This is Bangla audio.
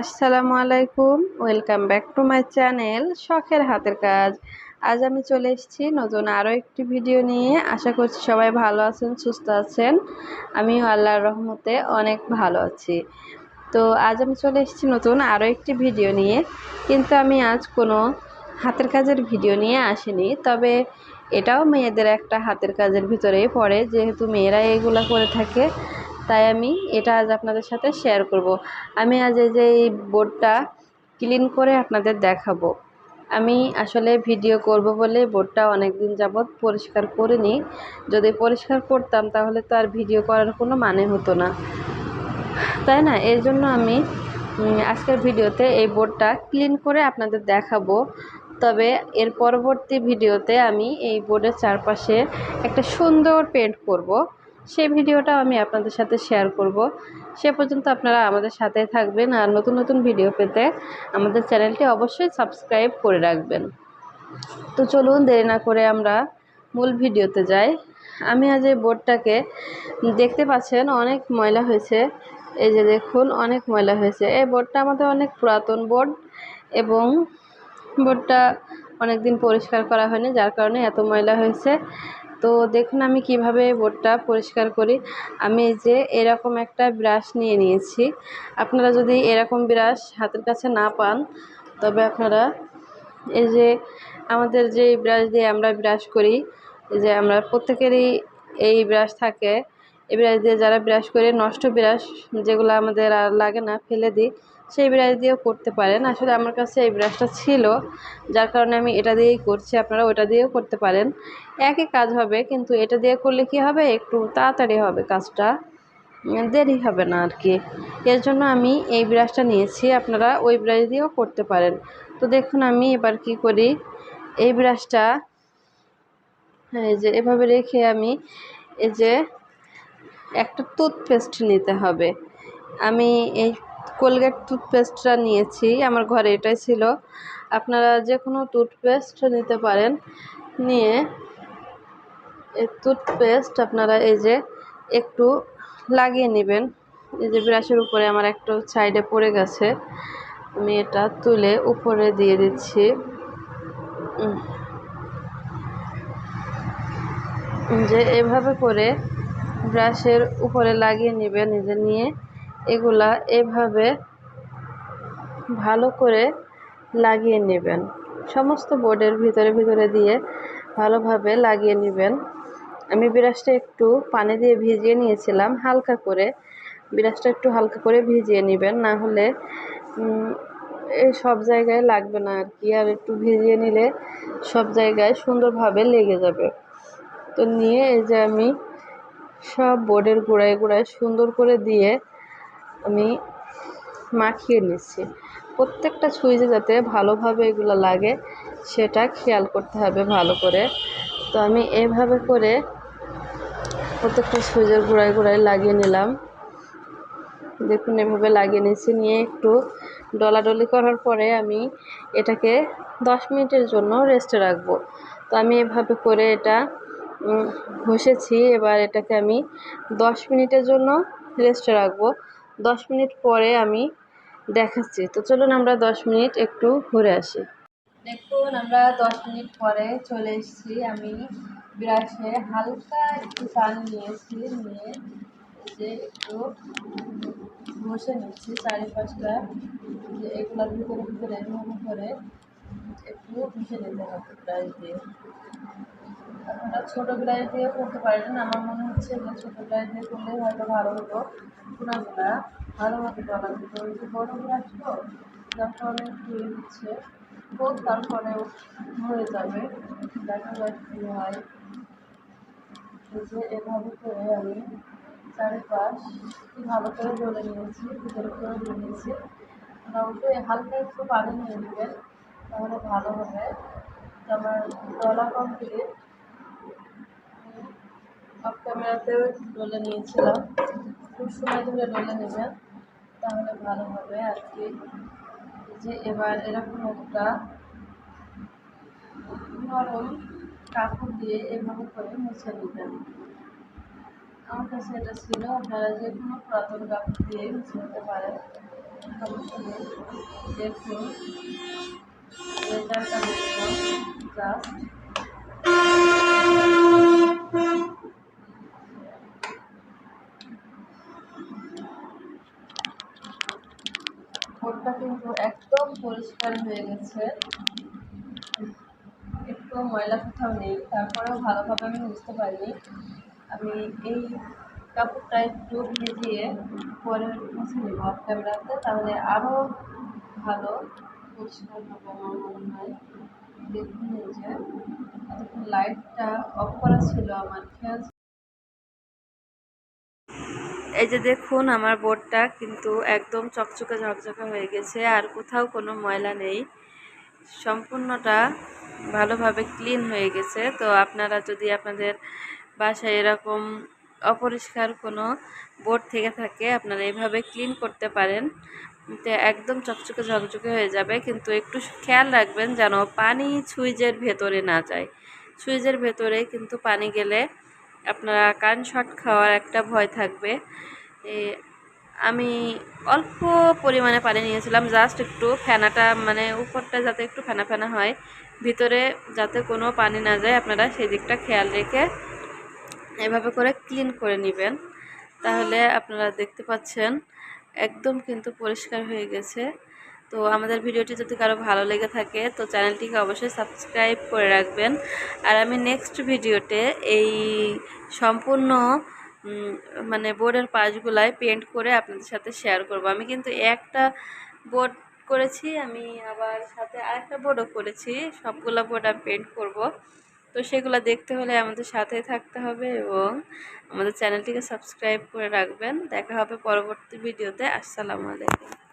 আসসালামু আলাইকুম, welcome back to my channel শখের হাতের কাজ। আজ আমি চলে এসেছি নতুন আরও একটি ভিডিও নিয়ে। আশা করছি সবাই ভালো আছেন, সুস্থ আছেন। আমিও আল্লাহর রহমতে অনেক ভালো আছি। তো আজ আমি চলে এসেছি নতুন আরও একটি ভিডিও নিয়ে। কিন্তু আমি আজ কোনো হাতের কাজের ভিডিও নিয়ে আসিনি। তবে এটাও মেয়েদের একটা হাতের কাজের ভিতরেই পড়ে। যেহেতু মেয়েরা এগুলো করে থাকে তাই আমি এটা আজ আপনাদের সাথে শেয়ার করব। আমি আজ এই যে এই বোর্ডটা ক্লিন করে আপনাদের দেখাবো। আমি আসলে ভিডিও করব বলে বোর্ডটা অনেক দিন যাবৎ পরিষ্কার করিনি। যদি পরিষ্কার করতাম তাহলে তো আর ভিডিও করার কোনো মানে হতো না। তাই না? এর জন্য আমি আজকের ভিডিওতে এই বোর্ডটা ক্লিন করে আপনাদের দেখাবো। তবে এর পরবর্তী ভিডিওতে আমি এই বোর্ডের চারপাশে একটা সুন্দর পেন্ট করব। সেই ভিডিওটাও আমি আপনাদের সাথে শেয়ার করব। সে পর্যন্ত আপনারা আমাদের সাথে থাকবেন আর নতুন নতুন ভিডিও পেতে আমাদের চ্যানেলটি অবশ্যই সাবস্ক্রাইব করে রাখবেন। তো চলুন, দেরি না করে আমরা মূল ভিডিওতে যাই। আমি আজ এই বোর্ডটাকে দেখতে পাচ্ছেন, অনেক ময়লা হয়েছে। এই যে দেখুন, অনেক ময়লা হয়েছে। এই বোর্ডটা আমাদের অনেক পুরাতন বোর্ড এবং বোর্ডটা অনেক দিন পরিষ্কার করা হয়নি, যার কারণে এত ময়লা হয়েছে। তো দেখুন আমি কীভাবে বোর্ডটা পরিষ্কার করি। আমি এই যে এরকম একটা ব্রাশ নিয়ে নিয়েছি। আপনারা যদি এরকম ব্রাশ হাতের কাছে না পান, তবে আপনারা এই যে আমাদের যে ব্রাশ দিয়ে আমরা ব্রাশ করি যে আমরা প্রত্যেকেরই এই ব্রাশ থাকে। এই ব্রাশ দিয়ে যারা ব্রাশ করে নষ্ট ব্রাশ যেগুলো আমাদের আর লাগে না, ফেলে দিই সেই ব্রাশ দিয়েও করতে পারেন। আসলে আমার কাছে এই ব্রাশটা ছিল, যার কারণে আমি এটা দিয়েই করছি, আপনারা ওটা দিয়েও করতে পারেন। একই কাজ হবে, কিন্তু এটা দিয়ে করলে কি হবে? একটু তাড়াতাড়ি হবে কাজটা, দেরি হবে না আর কি এর জন্য আমি এই ব্রাশটা নিয়েছি, আপনারা ওই ব্রাশ দিয়েও করতে পারেন। তো দেখুন, আমি এবার কি করি? এই ব্রাশটা এই যে এভাবে রেখে আমি, এই যে একটা টুথপেস্ট নিতে হবে। আমি এই কোলগেট টুথপেস্টটা নিয়েছি, আমার ঘরে এটাই ছিল। আপনারা যে কোনো টুথপেস্ট নিতে পারেন। নিয়ে এই টুথপেস্ট আপনারা এই যে একটু লাগিয়ে নেবেন। এই যে ব্রাশের উপরে আমার একটু সাইডে পড়ে গেছে। আমি এটা তুলে উপরে দিয়ে দিচ্ছি। যে এভাবে করে ব্রাশের উপরে লাগিয়ে নেবেন নিজে নিয়ে এগুলা এভাবে ভালো করে লাগিয়ে নেবেন। সমস্ত বোর্ডের ভিতরে ভিতরে দিয়ে ভালোভাবে লাগিয়ে নেবেন। আমি বিরাজটা একটু পানি দিয়ে ভিজিয়ে নিয়েছিলাম, হালকা করে। বিরাজটা একটু হালকা করে ভিজিয়ে নেবেন, না হলে এই সব জায়গায় লাগবে না আর কি। আর একটু ভিজিয়ে নিলে সব জায়গায় সুন্দরভাবে লেগে যাবে। তো নিয়ে এই যে আমি সব বোর্ডের গোড়ায় গোড়ায় সুন্দর করে দিয়ে আমি মাখিয়ে নিচ্ছি। প্রত্যেকটা সুইচে যাতে ভালোভাবে এগুলো লাগে, সেটা খেয়াল করতে হবে ভালো করে। তো আমি এভাবে করে প্রত্যেকটা সুইচের গোড়ায় গোড়ায় লাগিয়ে নিলাম। দেখুন, এভাবে লাগিয়ে নিয়েছি নিয়ে একটু ডলাডলি করার পরে আমি এটাকে দশ মিনিটের জন্য রেস্টে রাখব। তো আমি এভাবে করে এটা ঘষেছি। এবার এটাকে আমি দশ মিনিটের জন্য রেস্টে রাখব। দশ মিনিট পরে আমি দেখাচ্ছি। তো চলুন আমরা দশ মিনিট একটু ঘুরে আসি। দেখুন, আমরা দশ মিনিট পরে চলে এসেছি। আমি ব্রাশে হালকা একটু চাল নিয়েছি, নিয়ে যে একটু ঘষে নিচ্ছি চারিপাশটা। যে এগুলোর ভিতরে ভিতরে এভাবে করে একটু ঘষে নিতে হবে ব্রাশ দিয়ে। আপনারা ছোটো ব্রাশ দিয়েও করতে পারেন, আমার মনে হচ্ছে যে ছোটো ব্রাশ দিয়ে করলে হয়তো ভালো হতো। চূড়াগুলা ভালোভাবে গলা দিত ওই যে বড়ো ব্রাশ তো যার কারণে ধুয়ে দিচ্ছে হোক তারপরে হয়ে যাবে। দেখা যাক কী হয়। যে এভাবে করে আমি চারিপাশ ভালো করে ডলে নিয়েছি, ভিতরে করে নিয়েছি। অবশ্যই হালকা একটু পানি নিয়ে নেবেন, তাহলে ভালো হবে। আমার ডলা কমপ্লিট ক্যামেরাতেও ডলে নিয়েছিলাম। খুব সময় ধরে ডলে নেবেন তাহলে ভালো হবে আর কি যে এবার এরকম একটা নরম কাপড় দিয়ে এভাবে করে মুছে নেবেন। আমার কাছে এটা ছিল, আপনারা যে কোনো পুরাতন কাপড় দিয়ে মুছে নিতে পারেন। দেখুন জাস্ট বোর্ডটা কিন্তু একদম পরিষ্কার হয়ে গেছে। একটু ময়লা কোথাও নেই, তারপরেও ভালোভাবে আমি বুঝতে পারিনি। আমি এই কাপড়টা একটু ভিজিয়ে পরে মুছে নেব অফ ক্যামেরাতে তাহলে আরও ভালো, পরিষ্কার হবে আমার মনে হয়। দেখুন যে, এতক্ষণ লাইটটা অফ করা ছিল আমার, খেয়াল এই যে দেখুন আমার বোর্ডটা কিন্তু একদম চকচকে ঝকঝকে হয়ে গেছে, আর কোথাও কোনো ময়লা নেই। সম্পূর্ণটা ভালোভাবে ক্লিন হয়ে গেছে। তো আপনারা যদি আপনাদের বাসায় এরকম অপরিষ্কার কোনো বোর্ড থেকে থাকে, আপনারা এভাবে ক্লিন করতে পারেন। তো একদম চকচকে ঝকঝকে হয়ে যাবে। কিন্তু একটু খেয়াল রাখবেন যেন পানি সুইচের ভেতরে না যায়। সুইচের ভেতরে কিন্তু পানি গেলে আপনারা কারেন্ট শর্ট খাওয়ার একটা ভয় থাকবে। আমি অল্প পরিমাণে পানি নিয়েছিলাম জাস্ট একটু ফেনাটা মানে উপরটা যাতে একটু ফেনা ফেনা হয়, ভিতরে যাতে কোনো পানি না যায়, আপনারা সেই দিকটা খেয়াল রেখে এভাবে করে ক্লিন করে নেবেন। তাহলে আপনারা দেখতে পাচ্ছেন, একদম কিন্তু পরিষ্কার হয়ে গেছে। তো আমাদের ভিডিওটি যদি কারও ভালো লেগে থাকে, তো চ্যানেলটিকে অবশ্যই সাবস্ক্রাইব করে রাখবেন। আর আমি নেক্সট ভিডিওতে এই সম্পূর্ণ মানে বোর্ডের পাশগুলায় পেন্ট করে আপনাদের সাথে শেয়ার করব। আমি কিন্তু একটা বোর্ড করেছি, আমি আবার সাথে আরেকটা বোর্ডও করেছি, সবগুলো বোর্ড আমি পেন্ট করব। তো সেগুলো দেখতে হলে আমাদের সাথেই থাকতে হবে এবং আমাদের চ্যানেলটিকে সাবস্ক্রাইব করে রাখবেন। দেখা হবে পরবর্তী ভিডিওতে, আসসালামু আলাইকুম।